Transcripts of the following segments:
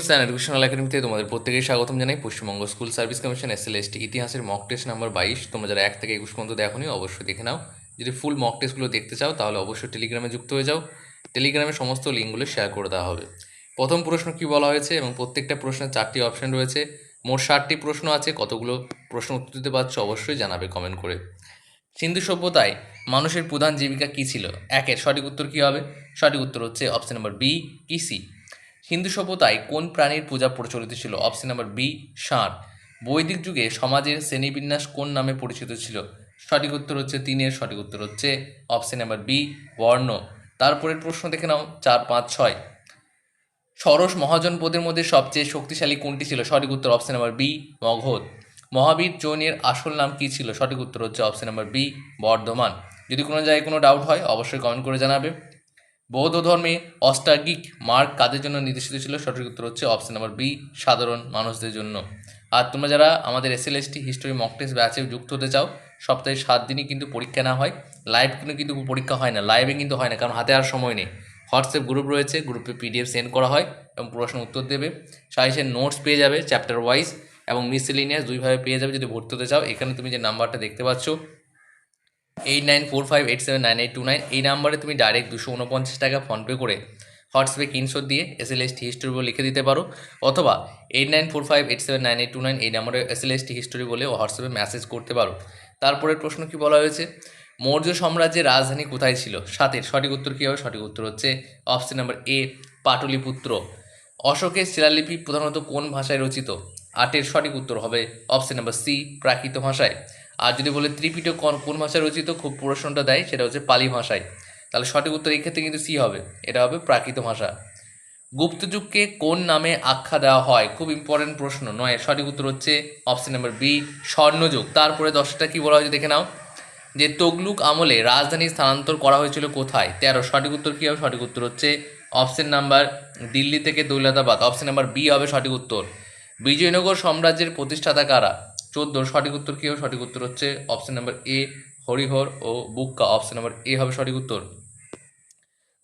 Sir educational একাডেমিতে তোমাদের প্রত্যেকেই স্বাগতম জানাই। Paschimbanga school service commission S L S T ইতিহাসের মক টেস্ট নাম্বার বাইশ। তোমরা যারা এক থেকে একুশ পর্যন্ত দেখোনি, অবশ্যই দেখে নাও। যদি ফুল মক টেস্টগুলো দেখতে চাও, তাহলে অবশ্যই টেলিগ্রামে যুক্ত হয়ে যাও। টেলিগ্রামে সমস্ত লিঙ্কগুলো শেয়ার করে দেওয়া হবে। প্রথম প্রশ্ন কি বলা হয়েছে এবং প্রত্যেকটা প্রশ্নের চারটি অপশন রয়েছে। মোট ষাটটি প্রশ্ন আছে। কতগুলো প্রশ্ন উত্তর দিতে পারছ, অবশ্যই জানাবে কমেন্ট করে। সিন্ধু সভ্যতায় মানুষের প্রধান জীবিকা কী ছিল? একের সঠিক উত্তর কী হবে? সঠিক উত্তর হচ্ছে অপশন নাম্বার বি কৃষি। হিন্দু সভ্যতায় কোন প্রাণীর পূজা প্রচলিত ছিল? অপশন নাম্বার বি ষাঁড়। বৈদিক যুগে সমাজের শ্রেণীবিন্যাস কোন নামে পরিচিত ছিল? সঠিক উত্তর হচ্ছে তিনের, সঠিক উত্তর হচ্ছে অপশন নাম্বার বি বর্ণ। তারপরের প্রশ্ন দেখে নাও, চার, পাঁচ, ছয়। ষোড়শ মহাজনপদের মধ্যে সবচেয়ে শক্তিশালী কোনটি ছিল? সঠিক উত্তর option number B Magadha Mahavira জৈনের আসল নাম কী ছিল? সঠিক উত্তর হচ্ছে অপশন নাম্বার বি বর্ধমান। যদি কোনো জায়গায় কোনো ডাউট হয়, অবশ্যই কমেন্ট করে জানাবে। বৌদ্ধ ধর্মে অষ্টাগিক মার্ক কাদের জন্য নির্দেশিত ছিল? সঠিক উত্তর হচ্ছে অপশন নাম্বার বি সাধারণ মানুষদের জন্য। আর তোমরা যারা আমাদের S L S T history mock test ব্যাচে যুক্ত হতে চাও, সপ্তাহে সাত দিনই কিন্তু পরীক্ষা না হয়। লাইভ কিন্তু কিন্তু পরীক্ষা হয় না লাইভে কিন্তু হয় না, কারণ হাতে আর সময় নেই। হোয়াটসঅ্যাপ গ্রুপ রয়েছে গ্রুপে পিডিএফ সেন্ড করা হয় এবং প্রশ্ন উত্তর দেবে। সাজেশন নোটস পেয়ে যাবে চ্যাপ্টার ওয়াইজ এবং মিসলিনিয়াস দুইভাবে পেয়ে যাবে যদি ভর্তি হতে চাও। এখানে তুমি যে নাম্বারটা দেখতে পাচ্ছ eight nine four five eight seven nine eight two nine এই নাম্বারে তুমি ডাইরেক্ট দুশো উনপঞ্চাশ টাকা ফোনপে করে হোয়াটসঅ্যাপে স্ক্রিনশট দিয়ে S L S T history বলে লিখে দিতে পারো। অথবা eight nine four five eight seven nine eight two nine এই নাম্বারে S L S T history বলে হোয়াটসঅ্যাপে মেসেজ করতে পারো। তারপরের প্রশ্ন কি বলা হয়েছে? মৌর্য সাম্রাজ্যের রাজধানী কোথায় ছিল? সাতের, সঠিক উত্তর কী হবে? সঠিক উত্তর হচ্ছে অপশন নাম্বার এ পাটলিপুত্র। অশোকের শিলালিপি প্রধানত কোন ভাষায় রচিত? আটের সঠিক উত্তর হবে অপশন নাম্বার সি প্রাকৃত ভাষায়। আর যদি বলে ত্রিপিটক কোন ভাষায় রচিত, খুব প্রশ্নটা দেয়, সেটা হচ্ছে পালি ভাষায়। তাহলে সঠিক উত্তর এই ক্ষেত্রে কিন্তু সি হবে। এটা হবে প্রাকৃত ভাষা। গুপ্তযুগকে কোন নামে আখ্যা দেওয়া হয়? খুব ইম্পর্টেন্ট প্রশ্ন। নয়, সঠিক উত্তর হচ্ছে অপশন নাম্বার বি স্বর্ণযুগ। তারপরে দশটা কি বলা হয়েছে দেখে নাও। যে তগলুক আমলে রাজধানী স্থানান্তর করা হয়েছিল কোথায়? তেরো, সঠিক উত্তর কী হবে? সঠিক উত্তর হচ্ছে অপশন নাম্বার দিল্লি থেকে দৌলতাবাদ। অপশন নাম্বার বি হবে সঠিক উত্তর। বিজয়নগর সাম্রাজ্যের প্রতিষ্ঠাতা কারা? চোদ্দ, সঠিক উত্তর কী হবে? সঠিক উত্তর হচ্ছে অপশন নাম্বার এ হরিহর ও বুক্কা। অপশন নাম্বার এ হবে সঠিক উত্তর।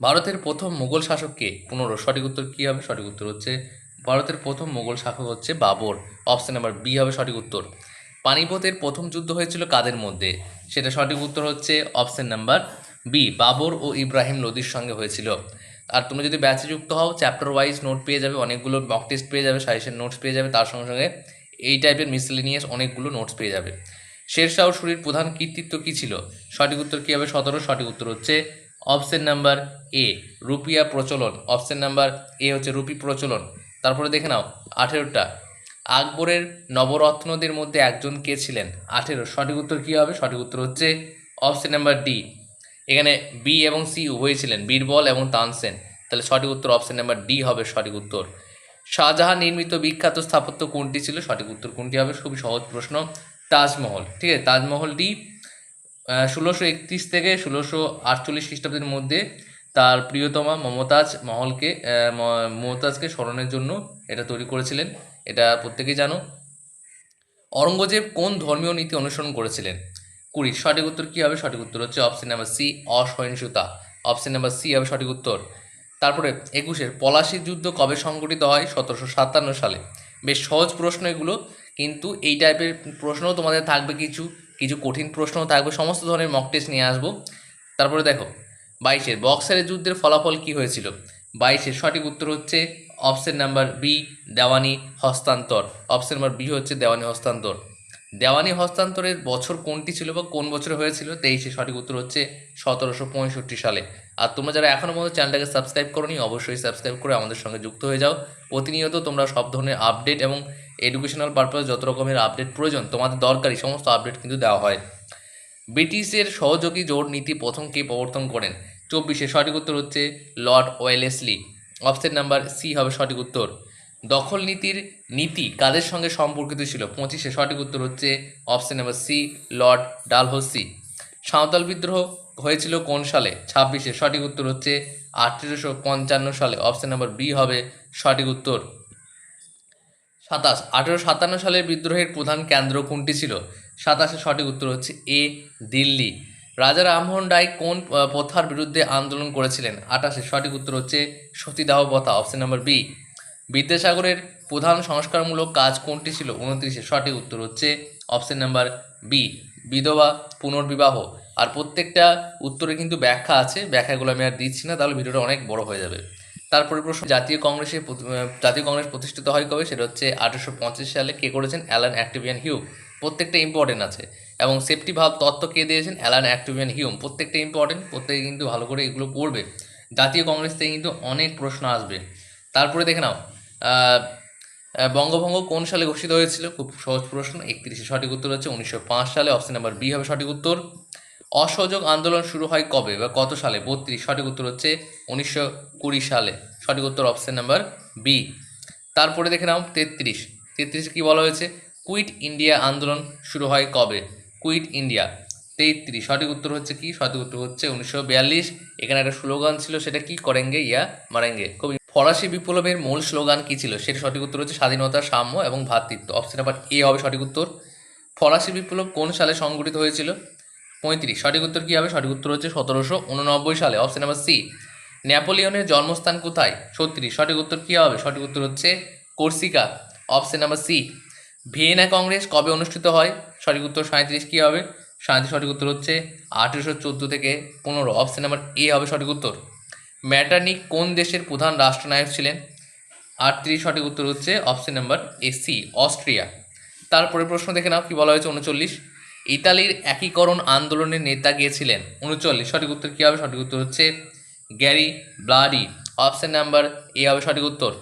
ভারতের প্রথম মুঘল শাসককে পনেরো, সঠিক উত্তর কী হবে? সঠিক উত্তর হচ্ছে ভারতের প্রথম মুঘল শাসক হচ্ছে বাবর। অপশন নাম্বার বি হবে সঠিক উত্তর। পানিপথের প্রথম যুদ্ধ হয়েছিল কাদের মধ্যে? সেটা সঠিক উত্তর হচ্ছে অপশন নাম্বার বি বাবর ও ইব্রাহিম লোদির সঙ্গে হয়েছিল। আর তুমি যদি ব্যাচে যুক্ত হও চ্যাপ্টার ওয়াইজ নোট পেয়ে যাবে, অনেকগুলো মক টেস্ট পেয়ে যাবে সাজেশন নোটস পেয়ে যাবে, তার সঙ্গে সঙ্গে এই টাইপের মিসলিনিয়াস অনেকগুলো নোটস পেয়ে যাবে। শেরশাহ সুরির প্রধান কৃতিত্ব কী ছিল? সঠিক উত্তর কী হবে? সতেরো, সঠিক উত্তর হচ্ছে অপশন নাম্বার এ রুপিয়া প্রচলন। অপশন নাম্বার এ হচ্ছে রুপি প্রচলন। তারপরে দেখে নাও, আঠেরোটা। আকবরের নবরত্নদের মধ্যে একজন কে ছিলেন? আঠেরো। সঠিক উত্তর কী হবে? সঠিক উত্তর হচ্ছে অপশন নাম্বার ডি এখানে বি এবং সি উভয়ই ছিলেন, বীরবল এবং তানসেন। তাহলে সঠিক উত্তর অপশন নাম্বার ডি হবে সঠিক উত্তর। শাহজাহান নির্মিত বিখ্যাত স্থাপত্য কোনটি ছিল? সঠিক উত্তর কোনটি হবে? খুবই সহজ প্রশ্ন। তাজমহল। ঠিক আছে, তাজমহলটি ষোলোশো একত্রিশ থেকে ষোলোশো আটচল্লিশ খ্রিস্টাব্দের মধ্যে তার প্রিয়তমা মমতাজ মহলকে মমতাজকে স্মরণের জন্য এটা তৈরি করেছিলেন। এটা প্রত্যেকেই জানো। অরঙ্গজেব কোন ধর্মীয় নীতি অনুসরণ করেছিলেন? কুড়ি। সঠিক উত্তর কী হবে? সঠিক উত্তর হচ্ছে অপশন নাম্বার সি, অসহিষ্ণুতা। অপশন নাম্বার সি হবে সঠিক উত্তর। তারপরে একুশের পলাশির যুদ্ধ কবে সংগঠিত হয়? সতেরোশো সাতান্ন সালে। বেশ সহজ প্রশ্ন এগুলো, কিন্তু এই টাইপের প্রশ্নও তোমাদের থাকবে কিছু কিছু কঠিন প্রশ্নও থাকবে, সমস্ত ধরনের মক টেস্ট নিয়ে আসব। তারপরে দেখো, বাইশের বক্সারের যুদ্ধের ফলাফল কি হয়েছিল? বাইশের সঠিক উত্তর হচ্ছে অপশন নাম্বার বি দেওয়ানি হস্তান্তর। অপশন নাম্বার বি হচ্ছে দেওয়ানি হস্তান্তর। দেওয়ানি হস্তান্তরের বছর কোনটি ছিল বা কোন বছরে হয়েছিল? তেইশে সঠিক উত্তর হচ্ছে সতেরোশো পঁয়ষট্টি সালে। আর তোমরা যারা এখনও পর্যন্ত চ্যানেলটাকে সাবস্ক্রাইব করোনি, অবশ্যই সাবস্ক্রাইব করে আমাদের সঙ্গে যুক্ত হয়ে যাও। প্রতিনিয়ত তোমরা সব ধরনের আপডেট এবং এডুকেশনাল পারপাস যত রকমের আপডেট প্রয়োজন, তোমাদের দরকারি সমস্ত আপডেট কিন্তু দেওয়া হয়। ব্রিটিশের সহযোগী জোট নীতি প্রথম কে প্রবর্তন করেন? চব্বিশে সঠিক উত্তর হচ্ছে Lord Wellesley. Option number C হবে সঠিক উত্তর। দখল নীতির নীতি কাদের সঙ্গে সম্পর্কিত ছিল? পঁচিশে সঠিক উত্তর হচ্ছে option number C Lord Dalhousie Santhal বিদ্রোহ হয়েছিল কোন সালে? ছাব্বিশে সঠিক উত্তর হচ্ছে আঠেরোশো পঞ্চান্ন সালে। অপশন নাম্বার বি হবে সঠিক উত্তর। সাতাশ, আঠেরোশো সাতান্ন সালের বিদ্রোহের প্রধান কেন্দ্র কোনটি ছিল? সাতাশে সঠিক উত্তর হচ্ছে এ, দিল্লি। রাজা রামমোহন রায় কোন প্রথার বিরুদ্ধে আন্দোলন করেছিলেন? আঠাশে সঠিক উত্তর হচ্ছে সতীদাহ প্রথা। অপশন নাম্বার বি বিদ্যাসাগরের প্রধান সংস্কারমূলক কাজ কোনটি ছিল? উনত্রিশে। সঠিক উত্তর হচ্ছে অপশন নাম্বার বি, বিধবা পুনর্বিবাহ। আর প্রত্যেকটা উত্তরে কিন্তু ব্যাখ্যা আছে। ব্যাখ্যাগুলো আমি আর দিচ্ছি না, তাহলে ভিডিওটা অনেক বড় হয়ে যাবে। তারপরে প্রশ্ন, জাতীয় কংগ্রেসে জাতীয় কংগ্রেস প্রতিষ্ঠিত হয় কবে? সেটা হচ্ছে আঠারোশো সালে। কে করেছেন? অ্যালান অ্যাক্টিভিয়ান হিউম প্রত্যেকটা ইম্পর্টেন্ট আছে। এবং সেফটি ভাব তত্ত্ব কে দিয়েছেন? অ্যালান অ্যাক্টিভিয়ান হিউম প্রত্যেকটা ইম্পর্টেন্ট প্রত্যেকে কিন্তু ভালো করে এগুলো পড়বে। জাতীয় কংগ্রেস থেকে কিন্তু অনেক প্রশ্ন আসবে। তারপরে দেখে নাও। বঙ্গভঙ্গ কোন সালে ঘোষিত হয়েছিল? খুব সহজ প্রশ্ন, একত্রিশে সঠিক উত্তর হচ্ছে উনিশশো পাঁচ সালে অপশন নাম্বার বি হবে সঠিক উত্তর। অসহযোগ আন্দোলন শুরু হয় কবে বা কত সালে? বত্রিশ, সঠিক উত্তর হচ্ছে উনিশশো কুড়ি সালে। সঠিক উত্তর অপশন নাম্বার বি তারপরে দেখে নাও, তেত্রিশ। তেত্রিশে কী বলা হয়েছে? কুইট ইন্ডিয়া আন্দোলন শুরু হয় কবে? কুইট ইন্ডিয়া তেত্রিশ, সঠিক উত্তর হচ্ছে কি? সঠিক উত্তর হচ্ছে উনিশশো বিয়াল্লিশ। এখানে একটা স্লোগান ছিল, সেটা কি? করেঙ্গে, ইয়া, মারেঙ্গে। কবি ফরাসি বিপ্লবের মূল স্লোগান কি ছিল? সেটা সঠিক উত্তর হচ্ছে স্বাধীনতা, সাম্য এবং ভ্রাতৃত্ব অপশন নাম্বার এ হবে সঠিক উত্তর। ফরাসি বিপ্লব কোন সালে সংগঠিত হয়েছিল? পঁয়ত্রিশ। সঠিক উত্তর কী হবে? সঠিক উত্তর হচ্ছে সতেরোশো উননব্বই সালে। অপশন নাম্বার সি নেপোলিয়নের জন্মস্থান কোথায়? ছত্রিশ। সঠিক উত্তর কী হবে? সঠিক উত্তর হচ্ছে Corsica. Option number C Vienna Congress কবে অনুষ্ঠিত হয়? সঠিক উত্তর সাঁত্রিশ কী হবে? সাঁত্রিশ সঠিক উত্তর হচ্ছে আঠেরোশো চোদ্দ থেকে পনেরো। অপশন নাম্বার এ হবে সঠিক উত্তর। ম্যাটার্নিক কোন দেশের প্রধান রাষ্ট্রনায়ক ছিলেন? আর আটত্রিশ সঠিক উত্তর হচ্ছে option number A C Austria. তারপরে প্রশ্ন দেখে নাও, কি বলা হয়েছে? উনচল্লিশ। ইতালির একীকরণ আন্দোলনের নেতা গিয়েছিলেন। উনচল্লিশ। সঠিক উত্তর কী হবে? সঠিক উত্তর হচ্ছে Garibaldi. Option number A হবে সঠিক উত্তর।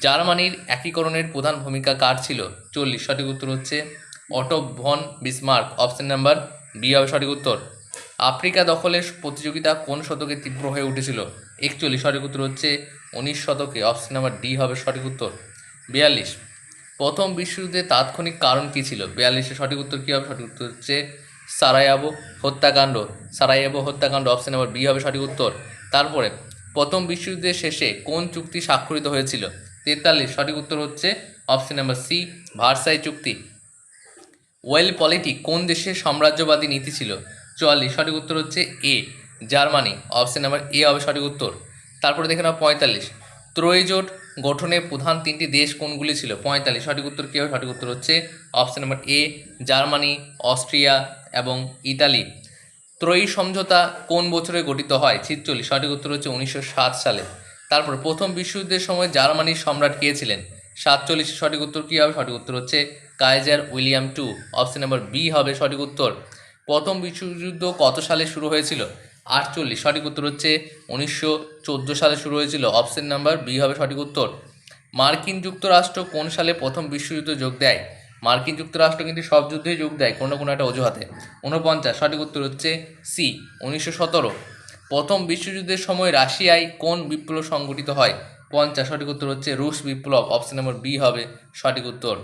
জার্মানির একীকরণের প্রধান ভূমিকা কার ছিল? চল্লিশ। সঠিক উত্তর হচ্ছে Otto von Bismarck. Option number B হবে সঠিক উত্তর। আফ্রিকা দখলের প্রতিযোগিতা কোন শতকে তীব্র হয়ে উঠেছিল? একচল্লিশ সঠিক উত্তর হচ্ছে উনিশ শতকে। অপশন নাম্বার ডি হবে সঠিক উত্তর। বিয়াল্লিশ। প্রথম বিশ্বযুদ্ধের তাৎক্ষণিক কারণ কী ছিল? বিয়াল্লিশের সঠিক উত্তর কী হবে? সঠিক উত্তর হচ্ছে সারায়াবো হত্যাকাণ্ড। সারায়াবো হত্যাকাণ্ড অপশন নাম্বার বি হবে সঠিক উত্তর। তারপরে, প্রথম বিশ্বযুদ্ধের শেষে কোন চুক্তি স্বাক্ষরিত হয়েছিল? তেতাল্লিশ সঠিক উত্তর হচ্ছে অপশন নাম্বার সি ভার্সাই চুক্তি। ওয়েল পলিটি কোন দেশের সাম্রাজ্যবাদী নীতি ছিল? চুয়াল্লিশ, সঠিক উত্তর হচ্ছে A Germany. Option number A হবে সঠিক উত্তর। তারপরে দেখে নাও পঁয়তাল্লিশ। ত্রয়জোট গঠনে প্রধান তিনটি দেশ কোনগুলি ছিল? পঁয়তাল্লিশ, সঠিক উত্তর কী হবে? সঠিক উত্তর হচ্ছে option number A Germany, Austria এবং ইতালি। ত্রয়ী সমঝোতা কোন বছরে গঠিত হয়? ছিচল্লিশ, সঠিক উত্তর হচ্ছে উনিশশো সাত সালে। তারপর প্রথম বিশ্বযুদ্ধের সময় জার্মানির সম্রাট কে ছিলেন? সাতচল্লিশ, সঠিক উত্তর কী হবে? সঠিক উত্তর হচ্ছে Kaiser William two. Option number B হবে সঠিক উত্তর। প্রথম বিশ্বযুদ্ধ কত সালে শুরু হয়েছিল? আটচল্লিশ, সঠিক উত্তর হচ্ছে উনিশশো চোদ্দ সালে শুরু হয়েছিল। অপশন নাম্বার বি হবে সঠিক উত্তর। মার্কিন যুক্তরাষ্ট্র কোন সালে প্রথম বিশ্বযুদ্ধ যোগ দেয়? মার্কিন যুক্তরাষ্ট্র কিন্তু সব যুদ্ধেই যোগ দেয়, কোনো কোনো একটা অজুহাতে। উনপঞ্চাশ সঠিক উত্তর হচ্ছে সি, উনিশশো সতেরো। প্রথম বিশ্বযুদ্ধের সময় রাশিয়ায় কোন বিপ্লব সংগঠিত হয়? পঞ্চাশ, সঠিক উত্তর হচ্ছে রুশ বিপ্লব। অপশন নম্বর বি হবে সঠিক উত্তর।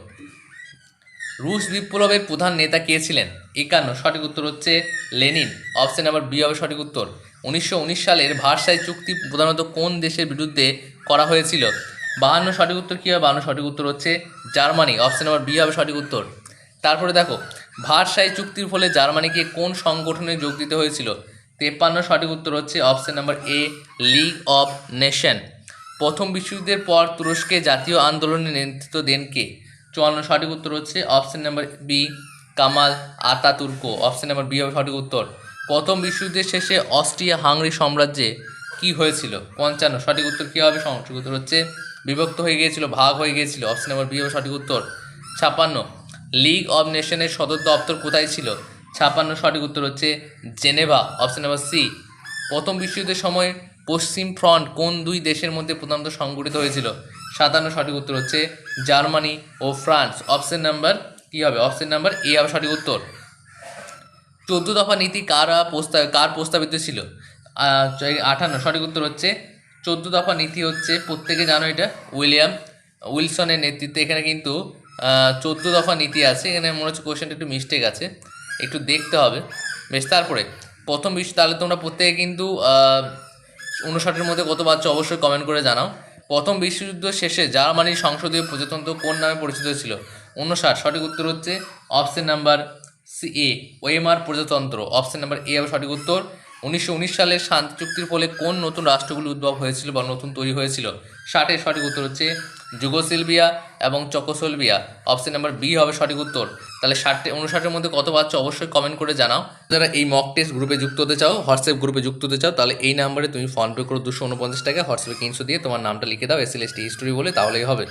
রুশ বিপ্লবের প্রধান নেতা কে ছিলেন? একান্ন, সঠিক উত্তর হচ্ছে লেনিন। অপশন নাম্বার বি হবে সঠিক উত্তর। উনিশশো উনিশ সালের ভার্সাই চুক্তি প্রধানত কোন দেশের বিরুদ্ধে করা হয়েছিল? বাহান্ন, সঠিক উত্তর কী হবে? বাহান্ন, সঠিক উত্তর হচ্ছে জার্মানি। অপশন নাম্বার বি হবে সঠিক উত্তর। তারপরে দেখো, ভারসাই চুক্তির ফলে জার্মানিকে কোন সংগঠনে যোগ দিতে হয়েছিল? তেপ্পান্ন, সঠিক উত্তর হচ্ছে option number A, League of Nation. প্রথম বিশ্বযুদ্ধের পর তুরস্কে জাতীয় আন্দোলনের নেতৃত্ব দেন কে? চুয়ান্ন সঠিক উত্তর হচ্ছে option number B Kemal Ataturk. Option number B হবে সঠিক উত্তর। প্রথম বিশ্বযুদ্ধের শেষে অস্ট্রিয়া হাঙ্গরি সাম্রাজ্যে কি হয়েছিল? পঞ্চান্ন। সঠিক উত্তর কী হবে? সঠিক উত্তর হচ্ছে বিভক্ত হয়ে গিয়েছিল, ভাগ হয়ে গিয়েছিল। অপশন নাম্বার বি হবে সঠিক উত্তর। ছাপান্ন। লিগ অব নেশনের সদর দপ্তর কোথায় ছিল? ছাপান্ন সঠিক উত্তর হচ্ছে জেনেভা। অপশন নাম্বার সি প্রথম বিশ্বযুদ্ধের সময় পশ্চিম ফ্রন্ট কোন দুই দেশের মধ্যে প্রধানত সংগঠিত হয়েছিল? সাতান্ন সঠিক উত্তর হচ্ছে জার্মানি ও ফ্রান্স। অপশন নাম্বার কী হবে? অপশন নাম্বার এ হবে সঠিক উত্তর। চোদ্দ দফা নীতি কারা প্রস্তাব কার প্রস্তাবিত ছিল? আঠান্ন সঠিক উত্তর হচ্ছে, চোদ্দ দফা নীতি হচ্ছে প্রত্যেকে জানো এটা, উইলিয়াম উইলসনের নেতৃত্বে। এখানে কিন্তু চোদ্দ দফা নীতি আছে, এখানে মনে হচ্ছে কোয়েশ্চেনটা একটু মিস্টেক আছে, একটু দেখতে হবে। বেশ, তারপরে প্রথম বিশ্ব তাহলে তোমরা প্রত্যেকে কিন্তু উনষাটের মধ্যে কত পাচ্ছ অবশ্যই কমেন্ট করে জানাও। প্রথম বিশ্বযুদ্ধ শেষে জার্মানির সংসদীয় প্রজাতন্ত্র কোন নামে পরিচিত ছিল? উনষাট সঠিক উত্তর হচ্ছে অপশন নাম্বার সি এ ওয়েমার প্রজাতন্ত্র। অপশন নাম্বার এ হবে সঠিক উত্তর উনিশশো উনিশ সালের শান্তি চুক্তির ফলে কোন নতুন রাষ্ট্রগুলি উদ্ভব হয়েছিল বা নতুন তৈরি হয়েছিল? ষাটের সঠিক উত্তর হচ্ছে যুগোসেলভিয়া এবং চকোসেলভিয়া। অপশন নাম্বার বি হবে সঠিক উত্তর। তাহলে ষাটটি উনষাটের মধ্যে কত পাচ্ছ অবশ্যই কমেন্ট করে জানাও। যারা এই মক টেস্ট গ্রুপে যুক্ত হতে চাও হোয়াটসঅ্যাপ গ্রুপে যুক্ত হতে চাও, তাহলে এই নাম্বারে তুমি ফোনপে করো দুশো উনপঞ্চাশ টাকা হোয়াটসঅ্যাপে তিনশো দিয়ে তোমার নামটা লিখে দাও S L S T history বলে, তাহলেই হবে।